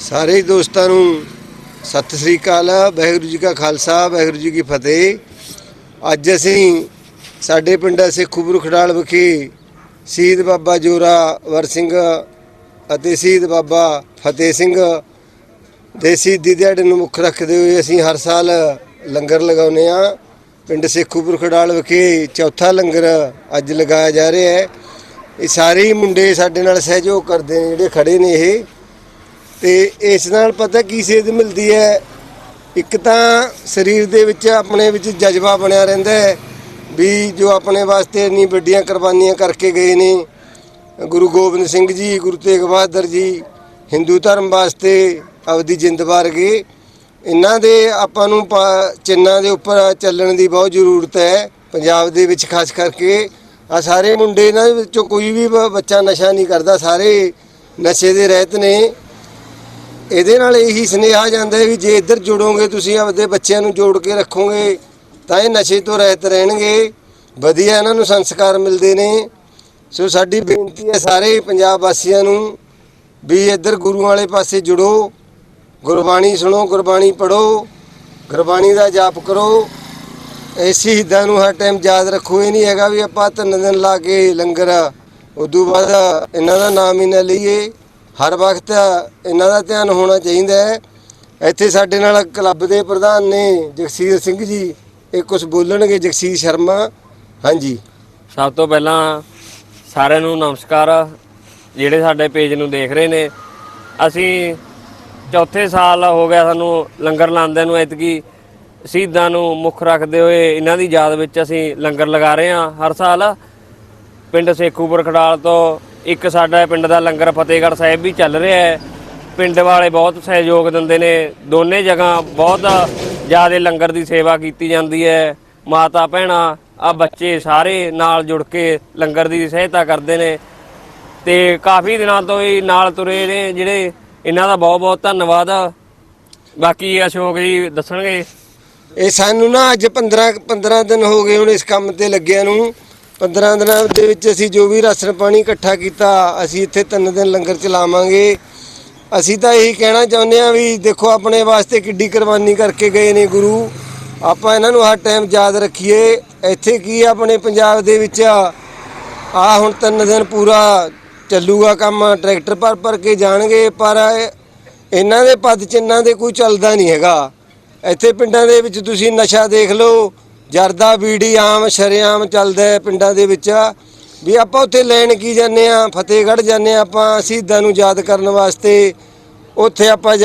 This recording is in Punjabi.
ਸਾਰੇ ਦੋਸਤਾਂ ਨੂੰ ਸਤਿ ਸ੍ਰੀ ਅਕਾਲ, ਵਾਹਿਗੁਰੂ ਜੀ ਕਾ ਖਾਲਸਾ, ਵਾਹਿਗੁਰੂ ਜੀ ਕੀ ਫਤਿਹ। ਅੱਜ ਅਸੀਂ ਸਾਡੇ ਪਿੰਡ ਸੇਖੂਪੁਰ ਖਡਾਲ ਵਿਖੇ ਸ਼ਹੀਦ ਬਾਬਾ ਜੋਰਾਵਰ ਸਿੰਘ ਅਤੇ ਸ਼ਹੀਦ ਬਾਬਾ ਫਤਿਹ ਸਿੰਘ ਦੇ ਸ਼ਹੀਦੀ ਦਿਹਾੜੇ ਨੂੰ ਮੁੱਖ ਰੱਖਦੇ ਹੋਏ ਅਸੀਂ ਹਰ ਸਾਲ ਲੰਗਰ ਲਗਾਉਂਦੇ ਆ ਪਿੰਡ ਸੇਖੂਪੁਰ ਖਡਾਲ ਵਿਖੇ ਚੌਥਾ ਲੰਗਰ ਅੱਜ ਲਗਾਇਆ ਜਾ ਰਿਹਾ ਹੈ। ਇਹ ਸਾਰੇ ਹੀ ਮੁੰਡੇ ਸਾਡੇ ਨਾਲ ਸਹਿਯੋਗ ਕਰਦੇ ਨੇ, ਜਿਹੜੇ ਖੜੇ ਨੇ ਇਹ। ਤੇ ਇਸ ਨਾਲ ਪਤਾ ਕੀ ਸੇਧ ਮਿਲਦੀ ਹੈ? ਇੱਕ ਤਾਂ ਸਰੀਰ ਦੇ ਵਿੱਚ ਆਪਣੇ ਵਿੱਚ ਜਜ਼ਬਾ ਬਣਿਆ ਰਹਿੰਦਾ ਹੈ ਵੀ ਜੋ ਆਪਣੇ ਵਾਸਤੇ ਇੰਨੀ ਵੱਡੀਆਂ ਕੁਰਬਾਨੀਆਂ ਕਰਕੇ ਗਏ ਨੇ, ਗੁਰੂ ਗੋਬਿੰਦ ਸਿੰਘ ਜੀ, ਗੁਰੂ ਤੇਗ ਬਹਾਦਰ ਜੀ, ਹਿੰਦੂ ਧਰਮ ਵਾਸਤੇ ਆਪਦੀ ਜਿੰਦ ਵਾਰ ਗਏ। ਇਹਨਾਂ ਦੇ ਆਪਾਂ ਨੂੰ ਪਾ- ਚਿੰਨ੍ਹਾਂ ਦੇ ਉੱਪਰ ਚੱਲਣ ਦੀ ਬਹੁਤ ਜ਼ਰੂਰਤ ਹੈ, ਪੰਜਾਬ ਦੇ ਵਿੱਚ ਖਾਸ ਕਰਕੇ। ਆ ਸਾਰੇ ਮੁੰਡੇ ਇਹਨਾਂ ਦੇ ਵਿੱਚੋਂ ਕੋਈ ਵੀ ਬ- ਬੱਚਾ ਨਸ਼ਾ ਨਹੀਂ ਕਰਦਾ, ਸਾਰੇ ਨਸ਼ੇ ਦੇ ਰਹਿਤ ਨੇ। ਇਹਦੇ ਨਾਲ ਇਹੀ ਸੁਨੇਹਾ ਜਾਂਦਾ ਹੈ ਵੀ ਜੇ ਇੱਧਰ ਜੁੜੋਗੇ, ਤੁਸੀਂ ਆਪਦੇ ਬੱਚਿਆਂ ਨੂੰ ਜੋੜ ਕੇ ਰੱਖੋਗੇ, ਤਾਂ ਇਹ ਨਸ਼ੇ ਤੋਂ ਰਹਿਤ ਰਹਿਣਗੇ। ਵਧੀਆ ਇਹਨਾਂ ਨੂੰ ਸੰਸਕਾਰ ਮਿਲਦੇ ਨੇ। ਸੋ ਸਾਡੀ ਬੇਨਤੀ ਹੈ ਸਾਰੇ ਪੰਜਾਬ ਵਾਸੀਆਂ ਨੂੰ ਵੀ ਇੱਧਰ ਗੁਰੂਆਂ ਵਾਲੇ ਪਾਸੇ ਜੁੜੋ। ਗੁਰਬਾਣੀ ਸੁਣੋ, ਗੁਰਬਾਣੀ ਪੜੋ ਗੁਰਬਾਣੀ ਦਾ ਜਾਪ ਕਰੋ। ਇਹ ਸ਼ਹੀਦਾਂ ਨੂੰ ਹਰ ਟਾਈਮ ਯਾਦ ਰੱਖੋ। ਇਹ ਨਹੀਂ ਹੈਗਾ ਵੀ ਆਪਾਂ ਤਿੰਨ ਦਿਨ ਲਾ ਕੇ ਲੰਗਰ ਉਦੋਂ ਬਾਅਦ ਇਹਨਾਂ ਦਾ ਨਾਮ ਹੀ ਨਾ ਲਈਏ। ਹਰ ਵਕਤ ਇਹਨਾਂ ਦਾ ਧਿਆਨ ਹੋਣਾ ਚਾਹੀਦਾ ਹੈ। ਇੱਥੇ ਸਾਡੇ ਨਾਲ ਕਲੱਬ ਦੇ ਪ੍ਰਧਾਨ ਨੇ ਜਗਸੀਰ ਸਿੰਘ ਜੀ, ਇਹ ਕੁਝ ਬੋਲਣਗੇ ਜਗਸੀਰ ਸ਼ਰਮਾ। ਹਾਂਜੀ। ਸਭ ਤੋਂ ਪਹਿਲਾਂ ਸਾਰਿਆਂ ਨੂੰ ਨਮਸਕਾਰ। ਜਿਹੜੇ ਸਾਡੇ ਪੇਜ ਨੂੰ ਦੇਖ ਰਹੇ ਨੇ, ਅਸੀਂ ਚੌਥੇ ਸਾਲ ਹੋ ਗਿਆ ਸਾਨੂੰ ਲੰਗਰ ਲਾਉਂਦਿਆਂ ਨੂੰ, ਐਤਕੀ ਸ਼ਹੀਦਾਂ ਨੂੰ ਮੁੱਖ ਰੱਖਦੇ ਹੋਏ ਇਹਨਾਂ ਦੀ ਯਾਦ ਵਿੱਚ ਅਸੀਂ ਲੰਗਰ ਲਗਾ ਰਹੇ ਹਾਂ ਹਰ ਸਾਲ। ਪਿੰਡ ਸੇਖੂਪੁਰ ਖਡਾਲ ਤੋਂ ਇੱਕ ਸਾਡਾ ਪਿੰਡ ਦਾ ਲੰਗਰ ਫਤਿਹਗੜ੍ਹ ਸਾਹਿਬ ਵੀ ਚੱਲ ਰਿਹਾ ਹੈ। ਪਿੰਡ ਵਾਲੇ ਬਹੁਤ ਸਹਿਯੋਗ ਦਿੰਦੇ ਨੇ। ਦੋਨੇ ਜਗ੍ਹਾ ਬਹੁਤ ਜ਼ਿਆਦਾ ਲੰਗਰ ਦੀ ਸੇਵਾ ਕੀਤੀ ਜਾਂਦੀ ਹੈ। ਮਾਤਾ, ਭੈਣਾਂ, ਆ ਬੱਚੇ ਸਾਰੇ ਨਾਲ ਜੁੜ ਕੇ ਲੰਗਰ ਦੀ ਸਹਾਇਤਾ ਕਰਦੇ ਨੇ। ਤੇ ਕਾਫੀ ਦਿਨਾਂ ਤੋਂ ਹੀ ਨਾਲ ਤੁਰੇ ਨੇ ਜਿਹੜੇ ਇਹਨਾਂ ਦਾ ਬਹੁਤ ਬਹੁਤ ਧੰਨਵਾਦ। ਬਾਕੀ ਅਸ਼ੋਕ ਜੀ ਦੱਸਣਗੇ? ਇਹ ਸਾਨੂੰ ਨਾ ਅੱਜ 15 15 ਦਿਨ ਹੋ ਗਏ ਹੁਣ ਇਸ ਕੰਮ ਤੇ ਲੱਗਿਆਂ ਨੂੰ। 15 ਦਿਨਾਂ ਦੇ ਵਿੱਚ ਅਸੀਂ ਜੋ ਵੀ ਰਾਸ਼ਨ ਪਾਣੀ ਇਕੱਠਾ ਕੀਤਾ, ਅਸੀਂ ਇੱਥੇ ਤਿੰਨ ਦਿਨ ਲੰਗਰ ਚਲਾਵਾਂਗੇ। ਅਸੀਂ ਤਾਂ ਇਹੀ ਕਹਿਣਾ ਚਾਹੁੰਦੇ ਹਾਂ ਵੀ ਦੇਖੋ, ਆਪਣੇ ਵਾਸਤੇ ਕਿੱਡੀ ਕੁਰਬਾਨੀ ਕਰਕੇ ਗਏ ਨੇ ਗੁਰੂ। ਆਪਾਂ ਇਹਨਾਂ ਨੂੰ ਹਰ ਟਾਈਮ ਯਾਦ ਰੱਖੀਏ। ਇੱਥੇ ਕੀ ਆ ਆਪਣੇ ਪੰਜਾਬ ਦੇ ਵਿੱਚ ਆ। ਹੁਣ ਤਿੰਨ ਦਿਨ ਪੂਰਾ ਚੱਲੂਗਾ ਕੰਮ, ਟਰੈਕਟਰ ਭਰ ਭਰ ਕੇ ਜਾਣਗੇ, ਪਰ ਇਹਨਾਂ ਦੇ ਪਦ ਚਿੰਨ੍ਹਾਂ ਦੇ ਕੋਈ ਚੱਲਦਾ ਨਹੀਂ ਹੈਗਾ। ਇੱਥੇ ਪਿੰਡਾਂ ਦੇ ਵਿੱਚ ਤੁਸੀਂ ਨਸ਼ਾ ਦੇਖ ਲਓ ਜਰਦਾ ਬੀੜੀ ਆਮ, ਸ਼ਰੇਆਮ ਚੱਲਦਾ ਹੈ ਪਿੰਡਾਂ ਦੇ ਵਿੱਚ। ਵੀ ਆਪਾਂ ਉੱਥੇ ਲੈਣ ਕੀ ਜਾਂਦੇ ਆ ਫਤਿਹਗੜ੍ਹ ਜਾਂਦੇ ਹਾਂ ਆਪਾਂ, ਸ਼ਹੀਦਾਂ ਨੂੰ ਯਾਦ ਕਰਨ ਵਾਸਤੇ। ਉੱਥੇ ਆਪਾਂ